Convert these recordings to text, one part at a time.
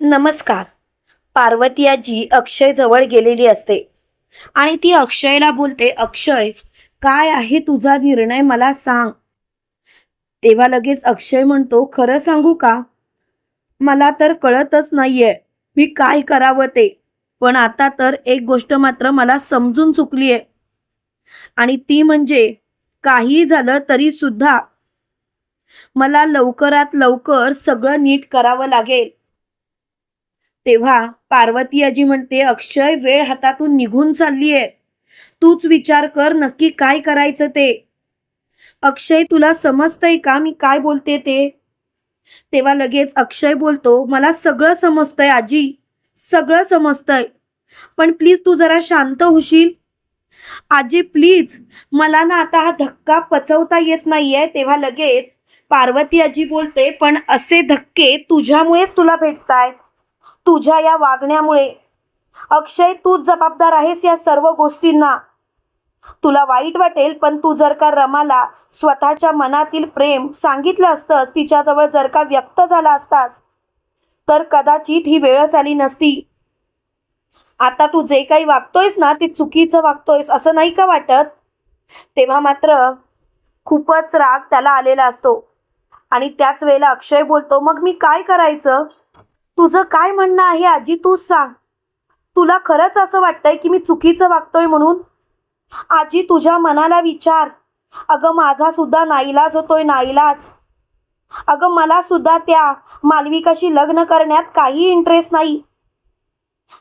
नमस्कार. पार्वती आजी अक्षय जवळ गेलेली असते. आणि ती अक्षयला बोलते अक्षय काय आहे तुझा निर्णय मला सांग. तेव्हा लगेच अक्षय म्हणतो खरं सांगू का? मला तर कळतच नाहीये मी काय करावं ते. पण आता तर एक गोष्ट मात्र मला समजून चुकलीये. आणि ती म्हणजे काही झालं तरी सुद्धा मला लवकरात लवकर सगळं नीट करावं लागेल. तेव्हा पार्वती आजी म्हणते अक्षय वेळ हातातून निघून चाललीये. तूच विचार कर नक्की काय करायचं ते. अक्षय तुला समजतंय का मी काय बोलते ते? तेव्हा लगेच अक्षय बोलतो मला सगळं समजतंय आजी सगळं समजतंय. पण प्लीज तू जरा शांत होशील. आजी प्लीज. मला ना आता हा धक्का पचवता येत नाहीये. तेव्हा लगेच पार्वती आजी बोलते पण असे धक्के तुझ्यामुळेच तुला भेटतायत. तुझ्या या वागण्यामुळे. अक्षय तूच जबाबदार आहेस या सर्व गोष्टींना. तुला वाईट वाटेल पण तू जर का रमाला स्वतःच्या मनातील प्रेम सांगितलं असतंस तिच्याजवळ जर का व्यक्त झाला असतास तर कदाचित ही वेळच आली नसती. आता तू जे काही वागतोयस ना ते चुकीचं वागतोयस असं नाही का वाटत? तेव्हा मात्र खूपच राग त्याला आलेला असतो. आणि त्याच वेळेला अक्षय बोलतो मग मी काय करायचं? तुझं काय म्हणणं आहे आजी? तूच सांग. तुला खरंच असं वाटतंय की मी चुकीचं वागतोय म्हणून? आजी तुझ्या मनाला विचार. अगं माझा सुद्धा नाईलाज होतोय नाईलाज. अगं मला सुद्धा त्या मालविकाशी लग्न करण्यात काही इंटरेस्ट नाही.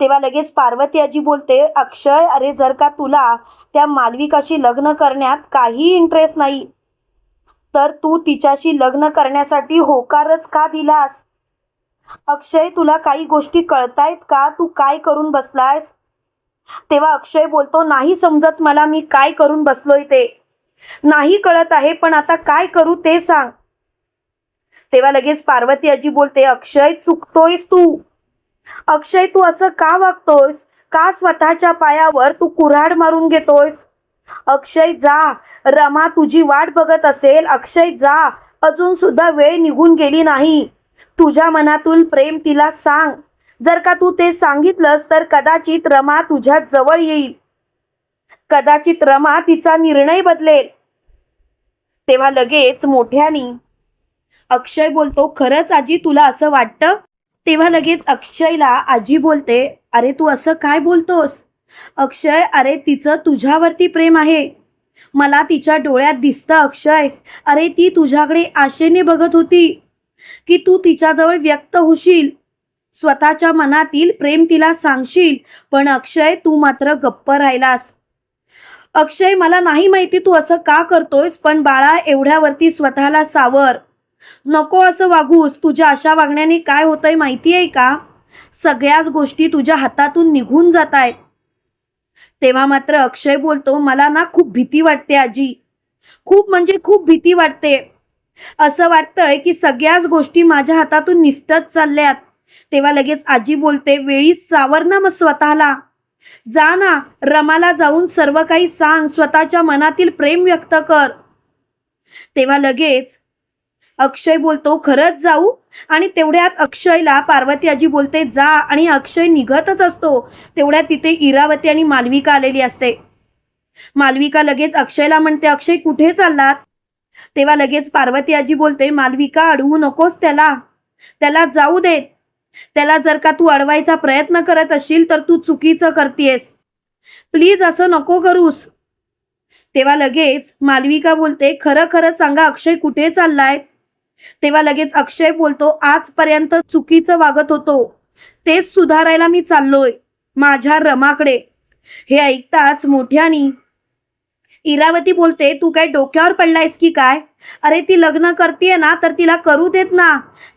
तेव्हा लगेच पार्वती आजी बोलते अक्षय अरे जर का तुला त्या मालविकाशी लग्न करण्यात काही इंटरेस्ट नाही तर तू तिच्याशी लग्न करण्यासाठी होकारच का दिलास? अक्षय तुला काही गोष्टी कळतायत का? तू काय करून बसलायस? तेव्हा अक्षय बोलतो नाही समजत मला मी काय करून बसलोय ते. नाही कळत आहे पण आता काय करू ते सांग. तेव्हा लगेच पार्वती आजी बोलते अक्षय चुकतोयस तू. अक्षय तू असं का वागतोयस? का स्वतःच्या पायावर तू कुऱ्हाड मारून घेतोयस? अक्षय जा. रमा तुझी वाट बघत असेल. अक्षय जा. अजून सुद्धा वेळ निघून गेली नाही. तुझ्या मनातून प्रेम तिला सांग. जर का तू ते सांगितलंस तर कदाचित रमा तुझ्या जवळ येईल. कदाचित रमा तिचा निर्णय बदलेल. तेव्हा लगेच मोठ्यानी अक्षय बोलतो खरंच आजी तुला असं वाटतं? तेव्हा लगेच अक्षयला आजी बोलते अरे तू असं काय बोलतोस? अक्षय अरे तिचं तुझ्यावरती प्रेम आहे. मला तिच्या डोळ्यात दिसतं अक्षय. अरे ती तुझ्याकडे आशेने बघत होती. की तू तिच्याजवळ व्यक्त होशील. स्वतःच्या मनातील प्रेम तिला सांगशील पण अक्षय तू मात्र गप्प राहिलास. अक्षय मला नाही माहिती तू असं का करतोयस पण बाळा एवढ्यावरती स्वतःला सावर. नको असं वागूस तुझ्या अशा वागण्याने काय होतंय माहिती आहे का? सगळ्याच गोष्टी तुझ्या हातातून निघून जात आहेत तेव्हा मात्र अक्षय बोलतो मला ना खूप भीती वाटते आजी. खूप म्हणजे खूप भीती वाटते. असं वाटतंय की सगळ्याच गोष्टी माझ्या हातातून निसटत चालल्यात. तेव्हा लगेच आजी बोलते वेळीच सावर ना मग स्वतःला. जा ना रमाला जाऊन सर्व काही सांग स्वतःच्या मनातील प्रेम व्यक्त कर. तेव्हा लगेच अक्षय बोलतो खरंच जाऊ? आणि तेवढ्यात अक्षयला पार्वती आजी बोलते जा. आणि अक्षय निघतच असतो. तेवढ्यात तिथे इरावती आणि मालविका आलेली असते. मालविका लगेच अक्षयला म्हणते अक्षय कुठे चाललात? तेव्हा लगेच पार्वती आजी बोलते मालविका अडवू नकोस त्याला. त्याला जाऊ देत त्याला जर का तू अडवायचा प्रयत्न करत असशील तर तू चुकीचं करतेस. प्लीज असं नको करूस. तेव्हा लगेच मालविका बोलते खरं खरं सांगा अक्षय कुठे चाललाय? तेव्हा लगेच अक्षय बोलतो आजपर्यंत चुकीचं वागत होतो. तेच सुधारायला मी चाललोय माझ्या रमाकडे. हे ऐकताच मोठ्यानी इरावती बोलते तू काय डोक्यावर पडलायस की काय? अरे ती लग्न करतीये ना तर तिला करू देत ना.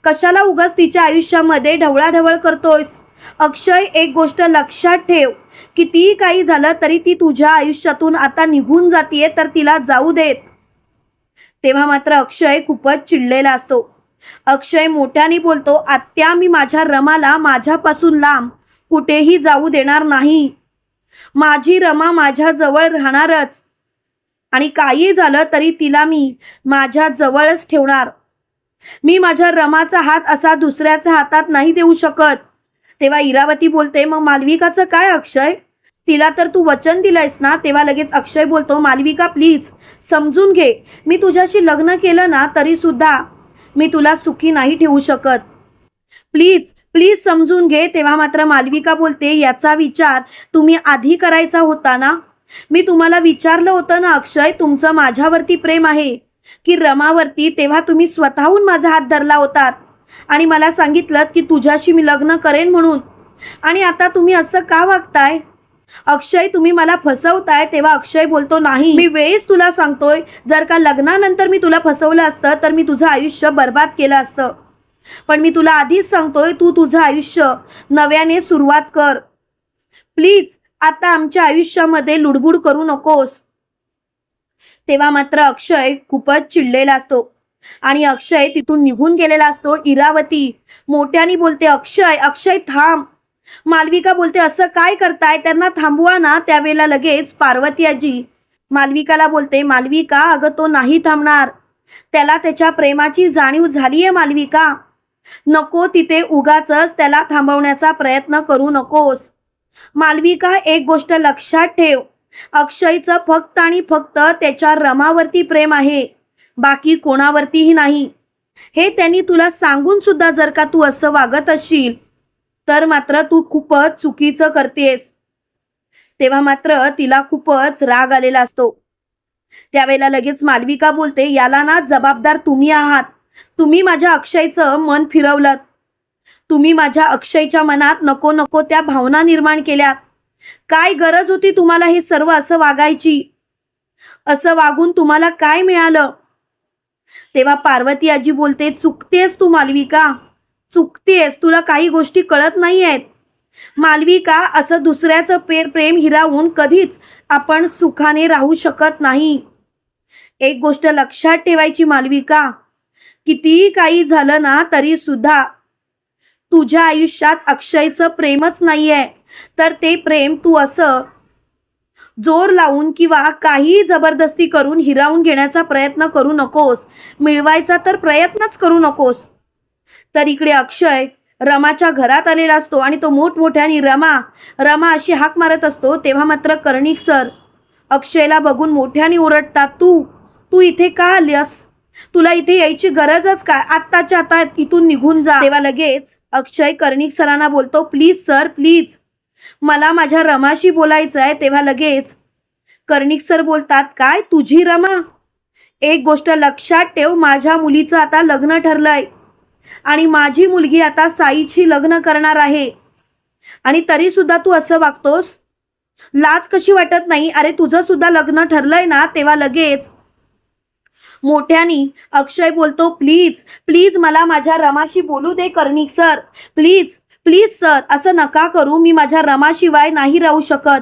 कशाला उगाच तिच्या आयुष्यामध्ये ढवळाढवळ करतोयस? अक्षय एक गोष्ट लक्षात ठेव. कितीही काही झालं तरी ती तुझ्या आयुष्यातून आता निघून जातीये तर तिला जाऊ देत. तेव्हा मात्र अक्षय खूपच चिडलेला असतो. अक्षय मोठ्याने बोलतो आत्या मी माझ्या रमाला माझ्यापासून लांब. कुठेही जाऊ देणार नाही. माझी रमा माझ्या जवळ राहणारच. आणि काही झालं तरी तिला मी माझ्या जवळच ठेवणार. मी माझ्या रमाचा हात असा दुसऱ्याच्या हातात नाही देऊ शकत. तेव्हा इरावती बोलते मग मालविकाचं काय अक्षय? तिला तर तू वचन दिलंयस ना? तेव्हा लगेच अक्षय बोलतो मालविका प्लीज समजून घे. मी तुझ्याशी लग्न केलं ना तरी सुद्धा मी तुला सुखी नाही ठेवू शकत. प्लीज प्लीज समजून घे. तेव्हा मात्र मालविका बोलते याचा विचार तुम्ही आधी करायचा होता ना? मी तुम्हाला विचारलं होतं ना अक्षय तुमचं माझ्यावरती प्रेम आहे. की रमावरती तेव्हा तुम्ही स्वतःहून माझा हात धरला होतात. आणि मला सांगितलं की तुझ्याशी मी लग्न करेन म्हणून. आणि आता तुम्ही असं का वागताय? अक्षय तुम्ही मला फसवताय तेव्हा अक्षय बोलतो नाही मी वेळेस तुला सांगतोय जर का लग्नानंतर मी तुला फसवलं असतं तर मी तुझं आयुष्य बर्बाद केलं असतं. पण मी तुला आधीच सांगतोय तू तुझं आयुष्य नव्याने सुरुवात कर. प्लीज आता आमच्या आयुष्यामध्ये लुडबुड करू नकोस. तेव्हा मात्र अक्षय खूपच चिडलेला असतो. आणि अक्षय तिथून निघून गेलेला असतो इरावती. मोठ्यानी बोलते अक्षय अक्षय थांब. मालविका बोलते असं काय करताय? त्यांना थांबवा ना त्यावेळेला लगेच पार्वती आजी. मालविकाला बोलते मालविका अगं तो नाही थांबणार. त्याला त्याच्या प्रेमाची जाणीव झालीये मालविका. नको तिथे उगाच त्याला थांबवण्याचा प्रयत्न करू नकोस. मालविका एक गोष्ट लक्षात ठेव. अक्षयचं फक्त आणि फक्त त्याच्या रमावरती प्रेम आहे. बाकी कोणावरतीही नाही. हे त्यांनी तुला सांगून सुद्धा जर का तू असं वागत असशील तर मात्र तू खूपच चुकीचं करतेस. तेव्हा मात्र तिला खूपच राग आलेला असतो. त्यावेळेला लगेच मालविका बोलते याला ना जबाबदार तुम्ही आहात. तुम्ही माझ्या अक्षयचं मन फिरवलं तुम्ही माझ्या अक्षयच्या मनात नको नको त्या भावना निर्माण केल्या. काय गरज होती तुम्हाला हे सर्व असं वागायची? असं वागून तुम्हाला काय मिळालं? तेव्हा पार्वती आजी बोलते चुकतेस तू मालविका. चुकतेस. तुला काही गोष्टी कळत नाही आहेत मालविका असं दुसऱ्याचं पेर प्रेम हिरावून कधीच आपण सुखाने राहू शकत नाही. एक गोष्ट लक्षात ठेवायची मालविका. कितीही काही झालं ना तरी सुद्धा तुझ्या आयुष्यात अक्षयचं प्रेमच नाहीये. तर ते प्रेम तू असं जोर लावून किंवा काही जबरदस्ती करून हिरावून घेण्याचा प्रयत्न करू नकोस. मिळवायचा तर प्रयत्नच करू नकोस. तर इकडे अक्षय रमाच्या घरात आलेला असतो आणि तो मोठमोठ्याने रमा रमा अशी हाक मारत असतो तेव्हा मात्र कर्णिक सर अक्षयला बघून मोठ्याने ओरडतात तू तू इथे का आलीस तुला इथे यायची गरजच काय? आत्ताच्या आता इथून निघून जा. तेव्हा लगेच अक्षय कर्णिक सरांना बोलतो प्लीज सर प्लीज. मला माझ्या रमाशी बोलायचं आहे तेव्हा लगेच. कर्णिक सर बोलतात काय? तुझी रमा? एक गोष्ट लक्षात ठेव माझ्या मुलीचं आता लग्न ठरलंय आणि माझी मुलगी आता साईची लग्न करणार आहे. आणि तरी सुद्धा तू असं वागतोस? लाज कशी वाटत नाही? अरे तुझं सुद्धा लग्न ठरलंय ना तेव्हा लगेच. मोठ्यानी अक्षय बोलतो प्लीज प्लीज मला माझ्या रमाशी बोलू दे Karnik sir. Please please sir असं नका करू मी माझ्या रमाशिवाय नाही राहू शकत.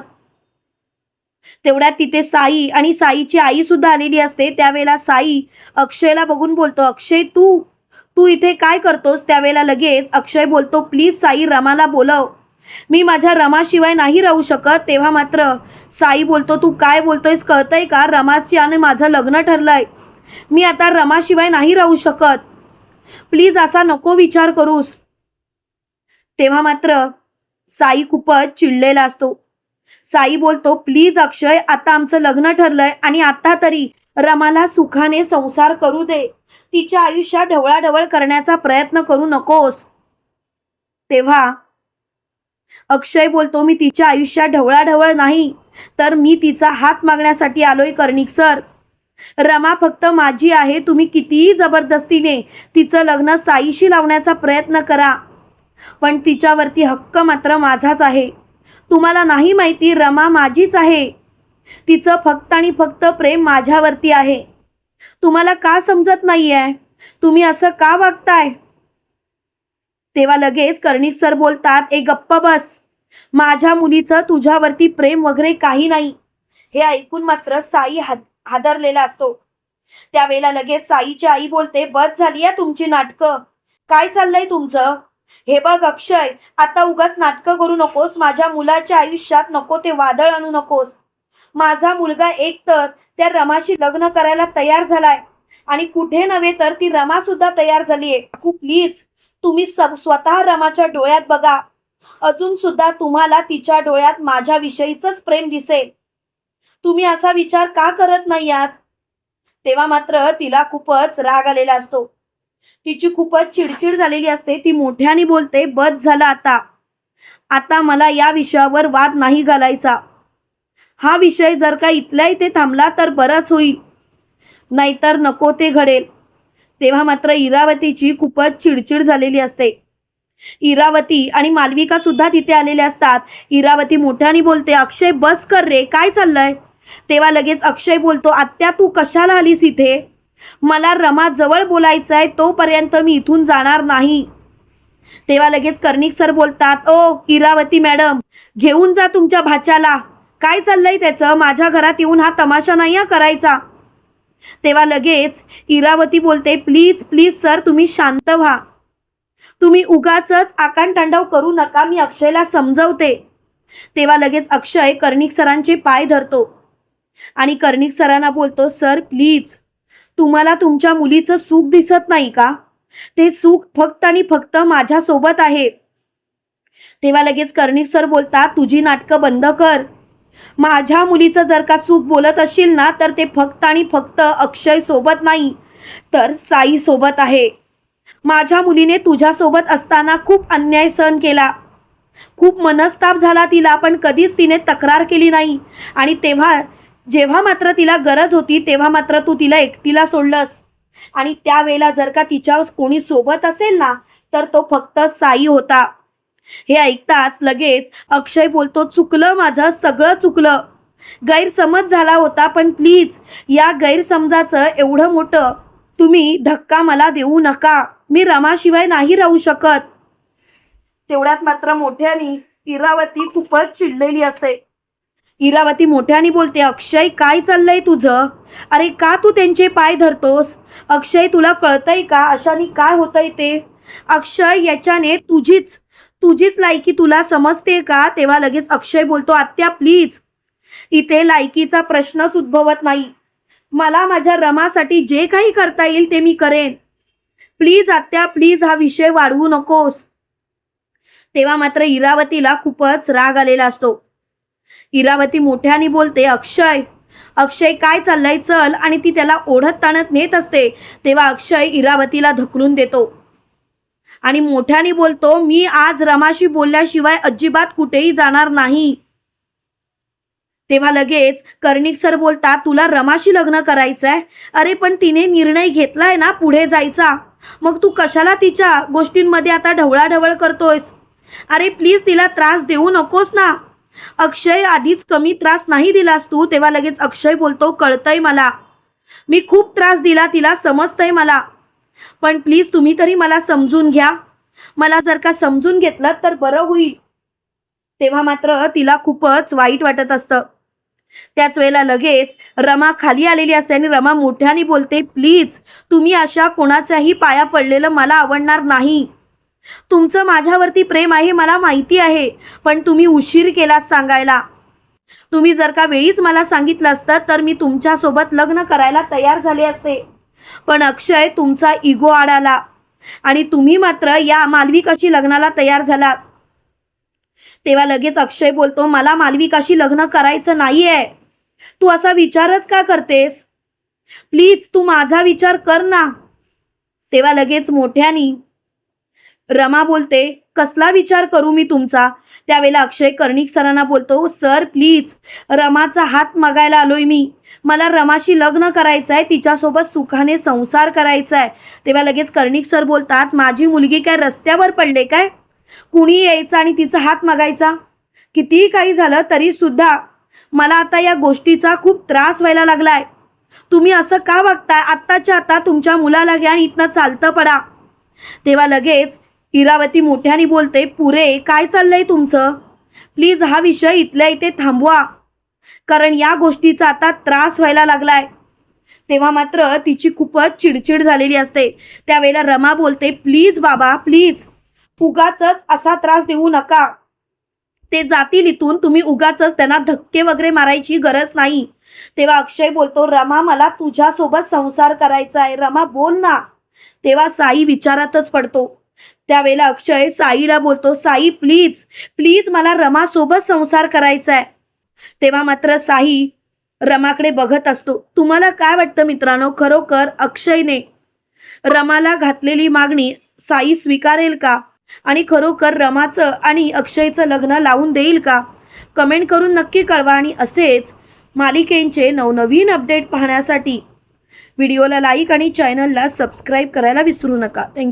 तेवढ्यात तिथे साई आणि साईची आई सुद्धा आलेली असते. त्यावेळेला साई अक्षयला बघून बोलतो अक्षय तू तू इथे काय करतोस? त्यावेळेला लगेच अक्षय बोलतो प्लीज साई रमाला बोलव. मी माझ्या रमाशिवाय नाही राहू शकत. तेव्हा मात्र साई बोलतो तू काय बोलतोयस? कळतंय का? रमाची आणि माझं लग्न ठरलंय. मी आता रमाशिवाय नाही राहू शकत. प्लीज असा नको विचार करूस. तेव्हा मात्र साई खूपच चिडलेला असतो. साई बोलतो प्लीज अक्षय आता आमचं लग्न ठरलंय आणि आता तरी रमाला सुखाने संसार करू दे. तिच्या आयुष्यात ढवळाढवळ करण्याचा प्रयत्न करू नकोस. तेव्हा अक्षय बोलतो मी तिच्या आयुष्यात ढवळाढवळ नाही तर मी तिचा हात मागण्यासाठी आलोय कर्णिक सर. रमा फक्त माझी आहे तुम्ही कितीही जबरदस्तीने तिचं लग्न साईशी लावण्याचा प्रयत्न करा. पण तिच्यावरती हक्क मात्र माझाच आहे. तुम्हाला नाही माहिती रमा माझीच आहे. तिचं फक्त आणि फक्त प्रेम माझ्यावरती आहे. तुम्हाला का समजत नाहीये? तुम्ही असं का वागताय? तेव्हा लगेच कर्णिक सर बोलतात ए गप्प बस. माझ्या मुलीचं तुझ्यावरती प्रेम वगैरे काही नाही. हे ऐकून मात्र साई हात हादरलेला असतो. त्यावेळेला लगेच साईची आई बोलते बस झाली आहे तुमची नाटकं. काय चाललंय तुमचं? हे बघ अक्षय आता उगाच नाटकं करू नकोस. माझ्या मुलाच्या आयुष्यात नको ते वादळ आणू नकोस. माझा मुलगा एक तर त्या रमाशी लग्न करायला तयार झालाय आणि कुठे नव्हे तर ती रमा सुद्धा तयार झालीये. खूप प्लीज तुम्ही स्वतः रमाच्या डोळ्यात बघा. अजून सुद्धा तुम्हाला तिच्या डोळ्यात माझ्याविषयीच प्रेम दिसेल. तुम्ही असा विचार का करत नाही आहात? तेव्हा मात्र तिला खूपच राग आलेला असतो. तिची खूपच चिडचिड झालेली असते. ती मोठ्याने बोलते बस झाला आता. आता मला या विषयावर वाद नाही घालायचा. हा विषय जर का इथल्या इथे थांबला तर बरंच होईल. नाहीतर नको ते घडेल. तेव्हा मात्र इरावतीची खूपच चिडचिड झालेली असते. इरावती आणि मालविका सुद्धा तिथे आलेल्या असतात. इरावती मोठ्याने बोलते अक्षय बस कर रे. काय चाललंय? तेव्हा लगेच अक्षय बोलतो आत्या तू कशाला आलीस इथे? मला रमा जवळ बोलायचं आहे तोपर्यंत मी इथून जाणार नाही. तेव्हा लगेच कर्णिक सर बोलतात ओ इरावती मॅडम घेऊन जा तुमच्या भाच्याला. काय चाललंय त्याचं? माझ्या घरात येऊन हा तमाशा नाही हा करायचा. तेव्हा लगेच इरावती बोलते प्लीज प्लीज सर तुम्ही शांत व्हा. तुम्ही उगाच आकांतांडव करू नका मी अक्षयला समजवते. तेव्हा लगेच अक्षय कर्णिक सरांचे पाय धरतो. आणि कर्णिक सरांना बोलतो सर प्लीज तुम्हाला तुमच्या मुलीचं सुख दिसत नाही का? ते सुख फक्त आणि फक्त माझ्यासोबत आहे. तेव्हा लगेच कर्णिक सर बोलतात तुझी नाटकं बंद कर. माझ्या मुलीचं जर का सुख बोलत असशील ना तर ते फक्त आणि फक्त अक्षय सोबत नाही तर साई सोबत आहे. माझ्या मुलीने तुझ्यासोबत असताना खूप अन्याय सहन केला. खूप मनस्ताप झाला तिला पण कधीच तिने तक्रार केली नाही. आणि तेव्हा जेव्हा मात्र तिला गरज होती तेव्हा मात्र तू तिला एकटीला सोडलंस. आणि त्यावेळेला जर का तिच्या कोणी सोबत असेल ना तर तो फक्त साई होता. हे ऐकताच लगेच अक्षय बोलतो चुकलं माझं सगळं चुकलं. गैरसमज झाला होता पण प्लीज या गैरसमजाचं एवढं मोठं तुम्ही धक्का मला देऊ नका. मी रमाशिवाय नाही राहू शकत. तेवढ्यात मात्र मोठ्यानी इरावती खूपच चिडलेली असते. इरावती मोठ्याने बोलते अक्षय काय चाललंय तुझं? अरे का तू त्यांचे पाय धरतोस? अक्षय तुला कळतंय का? अशाने काय होतंय ते? अक्षय याच्याने तुझीच तुझीच लायकी तुला समजते का? तेव्हा लगेच अक्षय बोलतो आत्या प्लीज. इथे लायकीचा प्रश्नच उद्भवत नाही. मला माझ्या रमासाठी जे काही करता येईल ते मी करेन. प्लीज आत्या प्लीज हा विषय वाढवू नकोस. तेव्हा मात्र इरावतीला खूपच राग आलेला असतो. इरावती मोठ्याने बोलते अक्षय अक्षय काय चाललंय चल आणि ती त्याला ओढत ताणत नेत असते. तेव्हा अक्षय इरावतीला धकलून देतो. आणि मोठ्याने बोलतो मी आज रमाशी बोलल्याशिवाय अजिबात कुठेही जाणार नाही. तेव्हा लगेच कर्णिक सर बोलतात तुला रमाशी लग्न करायचंय? अरे पण तिने निर्णय घेतलाय ना पुढे जायचा. मग तू कशाला तिच्या गोष्टींमध्ये आता ढवळाढवळ करतोयस? अरे प्लीज तिला त्रास देऊ नकोस ना. अक्षय आधीच कमी त्रास नाही दिलास तू तेव्हा लगेच अक्षय बोलतो कळतंय मला. मी खूप त्रास दिला तिला समजतंय मला. पण प्लीज तुम्ही तरी मला समजून घ्या. मला जर का समजून घेतलं तर बरं होईल. तेव्हा मात्र तिला खूपच वाईट वाटत असतं. त्याच वेळेला लगेच रमा खाली आलेली असते आणि रमा मोठ्याने बोलते प्लीज तुम्ही अशा कोणाच्याही पाया पडलेलं मला आवडणार नाही. तुमचं माझ्यावरती प्रेम आहे मला माहिती आहे पण तुम्ही उशीर केलात सांगायला. तुम्ही जर का वेळीच मला सांगितलं असतं तर मी तुमच्यासोबत लग्न करायला तयार झाले असते. पण अक्षय तुमचा इगो आडाला. आणि तुम्ही मात्र या मालविकाशी लग्नाला तयार झालात. तेव्हा लगेच अक्षय बोलतो मला मालविकाशी लग्न करायचं नाहीये. तू असा विचारच का करतेस? प्लीज तू माझा विचार कर ना. तेव्हा लगेच मोठ्यानी रमा बोलते कसला विचार करू मी तुमचा? त्यावेळेला अक्षय कर्णिक सरांना बोलतो सर प्लीज रमाचा हात मागायला आलोय मी. मला रमाशी लग्न करायचं आहे तिच्यासोबत सुखाने संसार करायचा आहे तेव्हा लगेच कर्णिक सर बोलतात माझी मुलगी काय रस्त्यावर पडले काय? कुणी यायचं आणि तिचा हात मागायचा? कितीही काही झालं तरी सुद्धा मला आता या गोष्टीचा खूप त्रास व्हायला लागलाय. तुम्ही असं का वागताय? आत्ताच्या आता तुमच्या मुलाला घ्या आणि इथनं चालतं पडा. तेव्हा लगेच इरावती मोठ्याने बोलते पुरे काय चाललंय तुमचं? प्लीज हा विषय इथल्या इथे थांबवा. कारण या गोष्टीचा आता त्रास व्हायला लागलाय. तेव्हा मात्र तिची खूपच चिडचिड झालेली असते. त्यावेळेला रमा बोलते प्लीज बाबा प्लीज उगाच असा त्रास देऊ नका. ते जातील इथून तुम्ही उगाच त्यांना धक्के वगैरे मारायची गरज नाही. तेव्हा अक्षय बोलतो रमा मला तुझ्यासोबत संसार करायचा आहे. रमा बोल ना. तेव्हा साई विचारातच पडतो त्यावेळेला अक्षय साईला बोलतो साई प्लीज प्लीज मला रमासोबत संसार करायचा आहे. तेव्हा मात्र साई रमाकडे बघत असतो. तुम्हाला काय वाटतं मित्रांनो? खरोखर अक्षयने रमाला घातलेली मागणी साई स्वीकारेल का? आणि खरोखर रमाचं आणि अक्षयचं लग्न लावून देईल का? कमेंट करून नक्की कळवा आणि असेच मालिकेंचे नवनवीन अपडेट पाहण्यासाठी व्हिडिओला लाईक आणि चॅनलला सबस्क्राईब करायला विसरू नका. थँक्यू